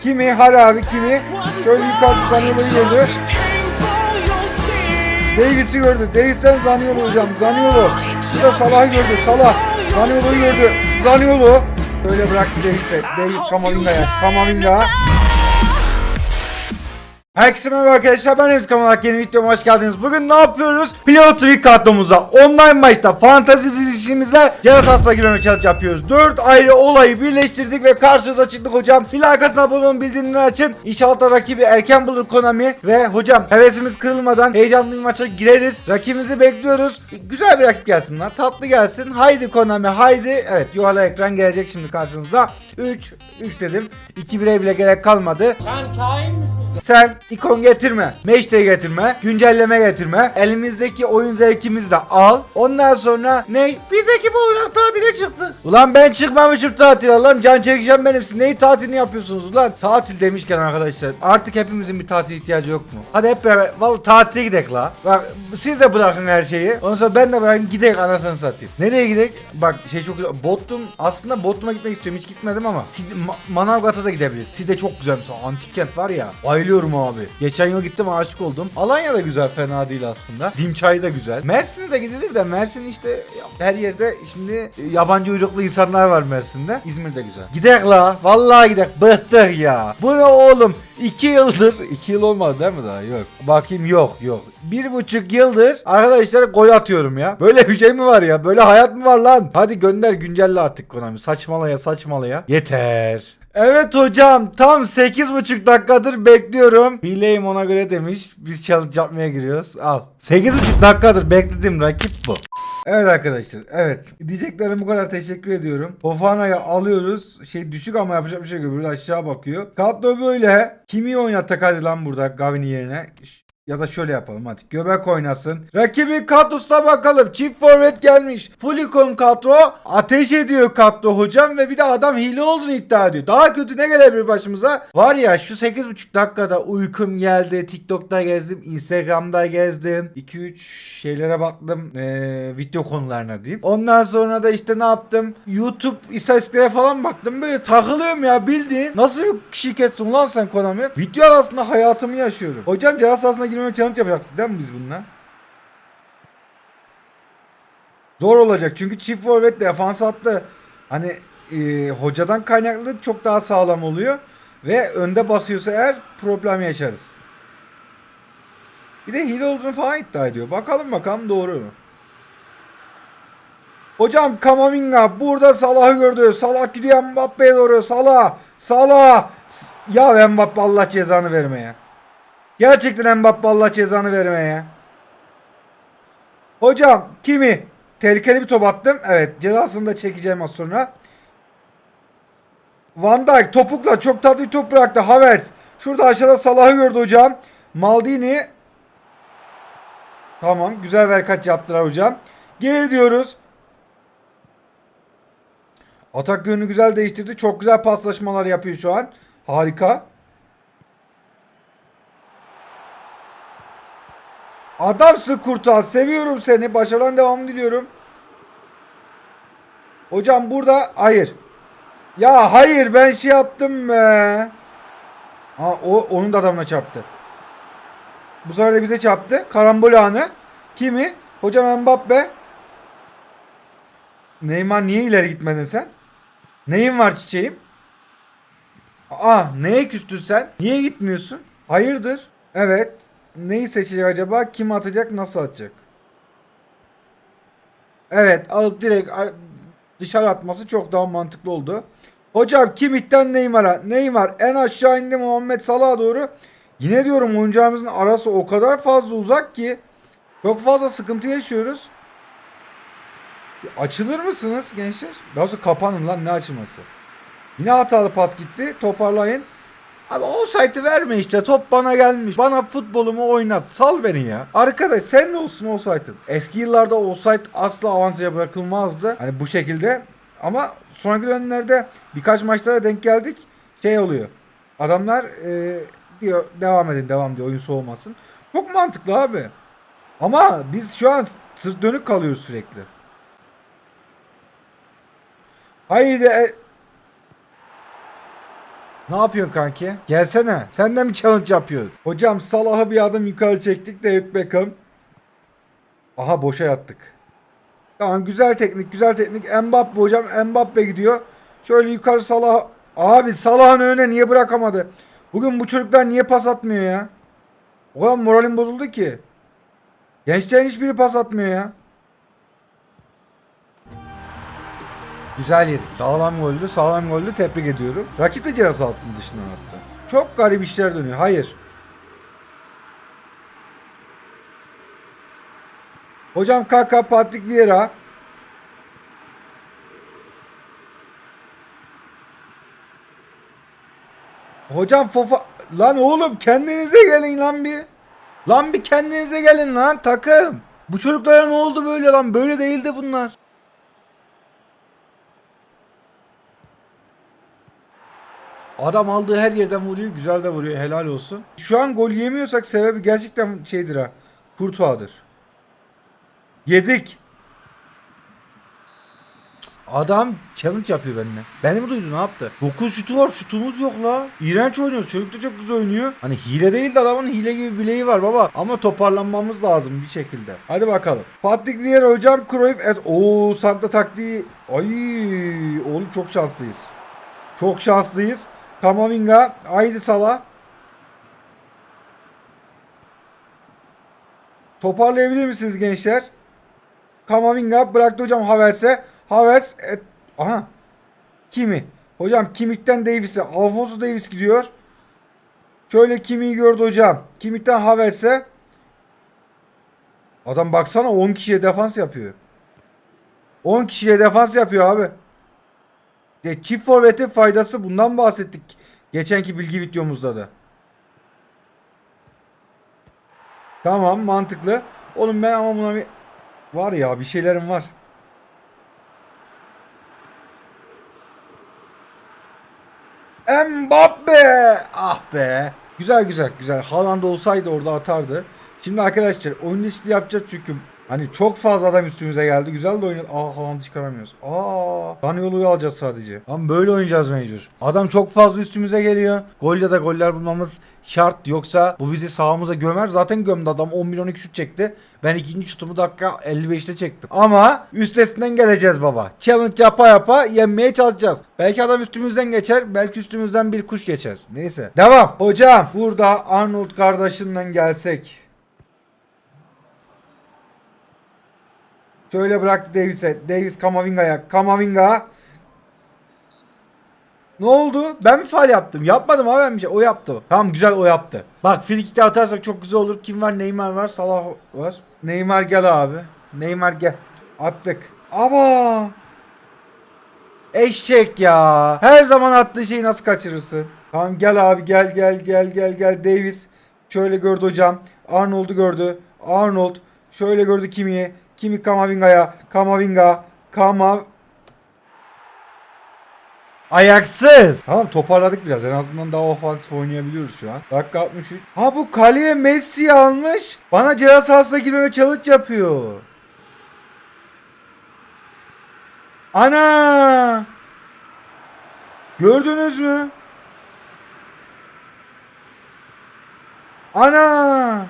Kimi? Hadi abi kimi? Şöyle yukarı Zaniolo'yu gördü. Davis'i gördü. Davis'ten Zaniolo hocam. Zaniolo. Bu da Salah'ı gördü. Salah. Zaniolo'yu gördü. Zaniolo. Öyle bıraktı Davis'e. Davis Kamavinga'ya. Kamavinga. Herkese merhaba arkadaşlar ben Remzi Kamalak yeni videoma hoş geldiniz. Bugün ne yapıyoruz? Pilot Trick kadromuza online maçta fantazi dizilişimizle Cenas Asla girmeme challenge yapıyoruz. 4 ayrı olayı birleştirdik ve karşınıza çıktık hocam. Atın abone olun bildirimleri açın. İnşallah rakibi erken bulur Konami. Ve hocam hevesimiz kırılmadan heyecanlı bir maça gireriz. Rakibimizi bekliyoruz. Güzel bir rakip gelsin lan. Tatlı gelsin. Haydi Konami haydi. Evet yuvarlak ekran gelecek şimdi karşınızda. 3 3 dedim. 2 1'e bile gerek kalmadı. Sen kain misin? Sen ikon getirme, meşte getirme, güncelleme getirme. Elimizdeki oyun zevkimizi de al. Ondan sonra ne? Biz ekip olarak tatile çıktık. Ulan ben çıkmamışım tatile lan. Can çekeceğim benim. Siz neyi tatilini yapıyorsunuz ulan? Tatil demişken arkadaşlar artık hepimizin bir tatil ihtiyacı yok mu? Hadi hep beraber vallahi tatile gidek la. Bak siz de bırakın her şeyi. Ondan sonra ben de bırakayım gidek anasını satayım. Nereye gidek? Bak şey çok güzel. Bottum aslında Bottum'a gitmek istiyorum. Hiç gitmedim ama. Manavgat'a da gidebiliriz. Side çok güzel mesela. Antik kent var ya. Bayılıyorum abi. Geçen yıl gittim aşık oldum. Alanya da güzel fena değil aslında. Dimçay da güzel. Mersin'e de gidilir de Mersin işte her yerde şimdi yabancı uyruklu insanlar var Mersin'de. İzmir de güzel. Gidek la. Vallahi gidek. Bıktık ya. Bu ne oğlum? 2 yıldır. 2 yıl olmadı değil mi daha? Yok. Bakayım yok yok. Bir buçuk yıldır arkadaşlar gol atıyorum ya. Böyle bir şey mi var ya? Böyle hayat mı var lan? Hadi gönder güncelle artık Konami. Saçmalaya saçmalaya. Yeter. Evet hocam tam 8,5 dakikadır bekliyorum. Hileyim ona göre demiş. Biz challenge yapmaya giriyoruz. Al. 8,5 dakikadır beklediğim rakip bu. Evet arkadaşlar evet diyeceklerim bu kadar teşekkür ediyorum. Fofana'yı alıyoruz şey düşük ama yapacak bir şey yok burada aşağı bakıyor. Kadro böyle kimi oynatak hadi lan burada Gavin'in yerine ya da şöyle yapalım hadi. Göbek oynasın. Rakibi kadrosuna bakalım. Çift forvet gelmiş. Fulikon kadro. Ateş ediyor kadro hocam. Ve bir de adam hile olduğunu iddia ediyor. Daha kötü ne gelebilir başımıza? Var ya şu 8,5 dakikada uykum geldi. TikTok'ta gezdim. Instagram'da gezdim. 2-3 şeylere baktım. Ee, video konularına diyeyim. Ondan sonra da işte ne yaptım? YouTube istatistiklere falan baktım. Böyle takılıyorum ya bildiğin. Nasıl bir şirketsin lan sen Konami? Video arasında hayatımı yaşıyorum. Hocam cihaz sahasına girmeme challenge yapacaktık değil mi biz bununla? Zor olacak çünkü çift forvet defans attı. Hani e, hocadan kaynaklı çok daha sağlam oluyor. Ve önde basıyorsa eğer problem yaşarız. Bir de hile olduğunu falan iddia ediyor. Bakalım bakalım doğru mu? Hocam Kamavinga burada Salah'ı gördü. Salah gidiyor Mbappe'ye doğru. Salah. Salah. Ya Mbappe Allah cezanı vermeye. Gerçekten Mbappe Allah cezanı vermeye. Hocam kimi? Tehlikeli bir top attım. Evet cezasını da çekeceğim az sonra. Van Dijk topukla çok tatlı bir top bıraktı. Havertz. Şurada aşağıda Salah'ı gördü hocam. Maldini. Tamam güzel verkaç yaptılar hocam. Geri diyoruz. Atak yönünü güzel değiştirdi. Çok güzel paslaşmalar yapıyor şu an. Harika. Adamsın Kurtaz. Seviyorum seni. Başarılan devam diliyorum. Hocam burada hayır. Ya hayır ben şey yaptım be. Ha, o onun da adamına çarptı. Bu sefer de bize çarptı. Karambol anı. Kimi? Hocam Mbappe. Neymar niye ileri gitmedin sen? Neyin var çiçeğim? Aa neye küstün sen? Niye gitmiyorsun? Hayırdır? Evet. Neyi seçecek acaba? Kim atacak? Nasıl atacak? Evet alıp direkt dışarı atması çok daha mantıklı oldu. Hocam Kimik'ten Neymar'a. Neymar en aşağı indi Muhammed Salah'a doğru. Yine diyorum oyuncağımızın arası o kadar fazla uzak ki çok fazla sıkıntı yaşıyoruz. Açılır mısınız gençler? Daha sonra kapanın lan ne açılması. Yine hatalı pas gitti. Toparlayın. Abi offside'ı verme işte. Top bana gelmiş. Bana futbolumu oynat. Sal beni ya. Arkadaş sen ne olsun offside'ın? Eski yıllarda offside asla avantaja bırakılmazdı. Hani bu şekilde. Ama sonraki dönemlerde birkaç maçta da denk geldik. Şey oluyor. Adamlar e, diyor devam edin devam diyor oyun soğumasın. Çok mantıklı abi. Ama biz şu an sırt dönük kalıyoruz sürekli. Haydi. Ne yapıyorsun kanki? Gelsene. Sen de mi challenge yapıyorsun? Hocam Salah'ı bir adım yukarı çektik David Beckham. Aha boşa yattık. Tamam güzel teknik güzel teknik. Mbappe hocam Mbappe gidiyor. Şöyle yukarı Salah. Abi Salah'ın önüne niye bırakamadı? Bugün bu çocuklar niye pas atmıyor ya? Kadar moralim bozuldu ki. Gençlerin hiçbiri pas atmıyor ya. Güzel yedik. Sağlam goldü. Sağlam goldü. Tebrik ediyorum. Rakip de ceza sahasının dışından attı. Çok garip işler dönüyor. Hayır. Hocam Kaka, Patrick Vieira. Hocam Fofa... Lan oğlum kendinize gelin lan bir. Lan bir kendinize gelin lan takım. Bu çocuklara ne oldu böyle lan? Böyle değildi bunlar. Adam aldığı her yerden vuruyor. Güzel de vuruyor. Helal olsun. Şu an gol yemiyorsak sebebi gerçekten şeydir ha. Kurtuğadır. Yedik. Adam challenge yapıyor benimle. Beni mi duydu ne yaptı? 9 şutu var şutumuz yok la. İğrenç oynuyor. Çocuk da çok güzel oynuyor. Hani hile değil de adamın hile gibi bileği var baba. Ama toparlanmamız lazım bir şekilde. Hadi bakalım. Patrick Vieira hocam Cruyff et. Oo Santa taktiği. Ay oğlum çok şanslıyız. Çok şanslıyız. Kamavinga. Haydi Salah. Toparlayabilir misiniz gençler? Kamavinga bıraktı hocam Havertz'e. Havertz et, aha. Kimi? Hocam Kimik'ten Davis'e. Alfonso Davis gidiyor. Şöyle Kimik'i gördü hocam. Kimik'ten Havertz'e. Adam baksana 10 kişiye defans yapıyor. 10 kişiye defans yapıyor abi. De çift forvetin faydası bundan bahsettik. Geçenki bilgi videomuzda da. Tamam mantıklı. Oğlum ben ama buna bir var ya bir şeylerim var. Mbappe! Ah be. Güzel güzel güzel. Haaland olsaydı orada atardı. Şimdi arkadaşlar oyun değişikliği yapacağız çünkü hani çok fazla adam üstümüze geldi. Güzel de oynadı. Aa Haaland'ı çıkaramıyoruz. Aa Zaniolo'yu alacağız sadece. Ama böyle oynayacağız mecbur. Adam çok fazla üstümüze geliyor. Gol ya da goller bulmamız şart. Yoksa bu bizi sahamıza gömer. Zaten gömdü adam 10 milyon 2 şut çekti. Ben ikinci şutumu dakika 55'te çektim. Ama üstesinden geleceğiz baba. Challenge yapa yapa yenmeye çalışacağız. Belki adam üstümüzden geçer. Belki üstümüzden bir kuş geçer. Neyse. Devam. Hocam burada Arnold kardeşimden gelsek. Şöyle bıraktı Davis'e. Davis Kamavinga'ya. Kamavinga. Ne oldu? Ben mi faal yaptım? Yapmadım abi ben bir şey. O yaptı. Tamam güzel o yaptı. Bak frikikte atarsak çok güzel olur. Kim var? Neymar var. Salah var. Neymar gel abi. Neymar gel. Attık. Aba. Eşek ya. Her zaman attığı şeyi nasıl kaçırırsın? Tamam gel abi gel gel gel gel gel Davis. Şöyle gördü hocam. Arnold'u gördü. Arnold şöyle gördü Kimi'yi. Kimi Kamavinga'ya. Kamavinga. Kama Ayaksız. Tamam toparladık biraz. En azından daha ofansif oynayabiliyoruz şu an. Dakika 63. Ha bu kaleye Messi almış. Bana ceza sahasına girmeme challenge yapıyor. Ana! Gördünüz mü? Ana!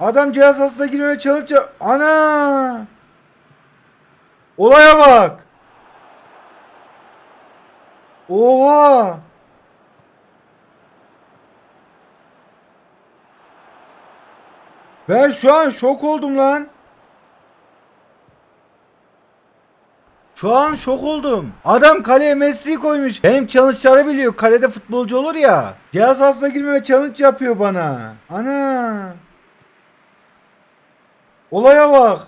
Adam sahasına girmeme challenge yap- Ana! Olaya bak. Oha! Ben şu an şok oldum lan. Şu an şok oldum. Adam kaleye Messi'yi koymuş. Hem challenge'ları biliyor. Kalede futbolcu olur ya. Cihaz sahasına girmeme challenge yapıyor bana. Ana. Olaya bak.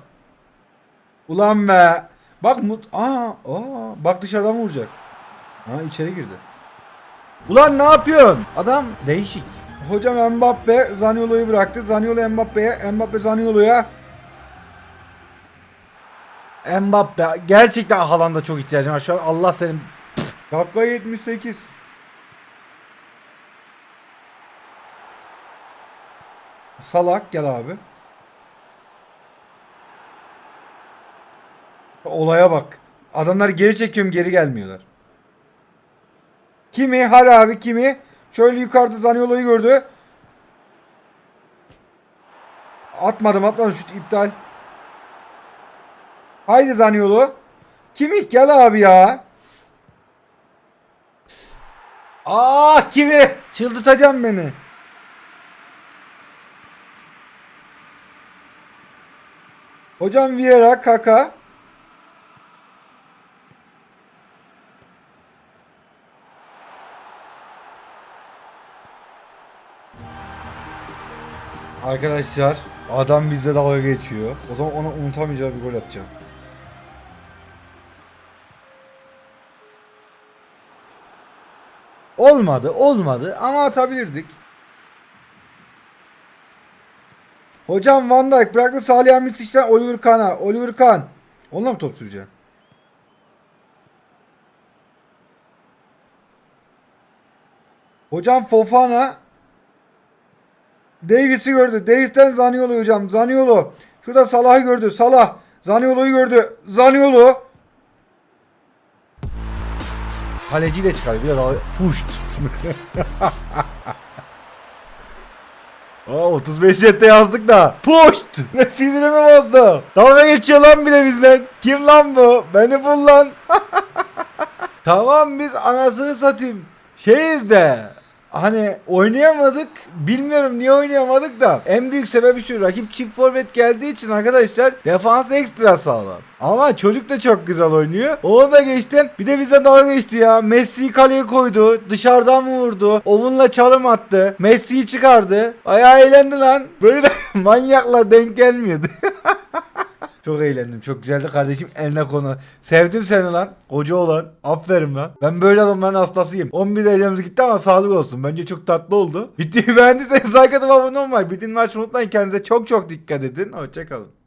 Ulan be. Bak mut. Aa, aa, bak dışarıdan vuracak. Ha içeri girdi. Ulan ne yapıyorsun? Adam değişik. Hocam Mbappe Zaniolo'yu bıraktı. Zaniolo Mbappe'ye, Mbappe Zaniolo'ya. Mbappe gerçekten Haaland'a çok ihtiyacım var. Allah senin Dakika 78. Salak gel abi. Olaya bak. Adamlar geri çekiyorum geri gelmiyorlar. Kimi? Hadi abi kimi? Şöyle yukarıda Zaniolo'yu gördü. Atmadım atmadım şut iptal. Haydi Zaniolo. Kimi? Gel abi ya. Aa kimi? Çıldırtacağım beni. Hocam Vieira, Kaka. Arkadaşlar adam bizde dalga geçiyor. O zaman ona unutamayacağı bir gol atacağım. Olmadı, olmadı ama atabilirdik. Hocam Van Dijk bıraktı Salih Hamitsic'den Oliver Kahn'a. Oliver Kahn. Onunla mı top süreceksin? Hocam Fofana Davis'i gördü. Davis'ten Zaniolo hocam. Zaniolo. Şurada Salah'ı gördü. Salah. Zaniolo'yu gördü. Zaniolo. Kaleci de çıkar. Bir daha puşt. Aa 35 sette yazdık da. Puşt. Ne sinirimi bozdu. Dalga geçiyor lan bir de bizden. Kim lan bu? Beni bul lan. tamam biz anasını satayım. Şeyiz de. Hani oynayamadık. Bilmiyorum niye oynayamadık da. En büyük sebebi şu. Rakip çift forvet geldiği için arkadaşlar defans ekstra sağlam. Ama çocuk da çok güzel oynuyor. Onu da geçtim. Bir de bize dalga geçti ya. Messi'yi kaleye koydu. Dışarıdan vurdu. Ovunla çalım attı. Messi'yi çıkardı. Bayağı eğlendi lan. Böyle de manyakla denk gelmiyordu. Çok eğlendim. Çok güzeldi kardeşim. Eline konu. Sevdim seni lan. Koca olan. Aferin lan. Ben böyle adamların hastasıyım. 11 elimiz gitti ama sağlık olsun. Bence çok tatlı oldu. Videoyu beğendiyseniz like atıp abone olmayı. Bildiğin maç unutmayın. Kendinize çok çok dikkat edin. Hoşçakalın.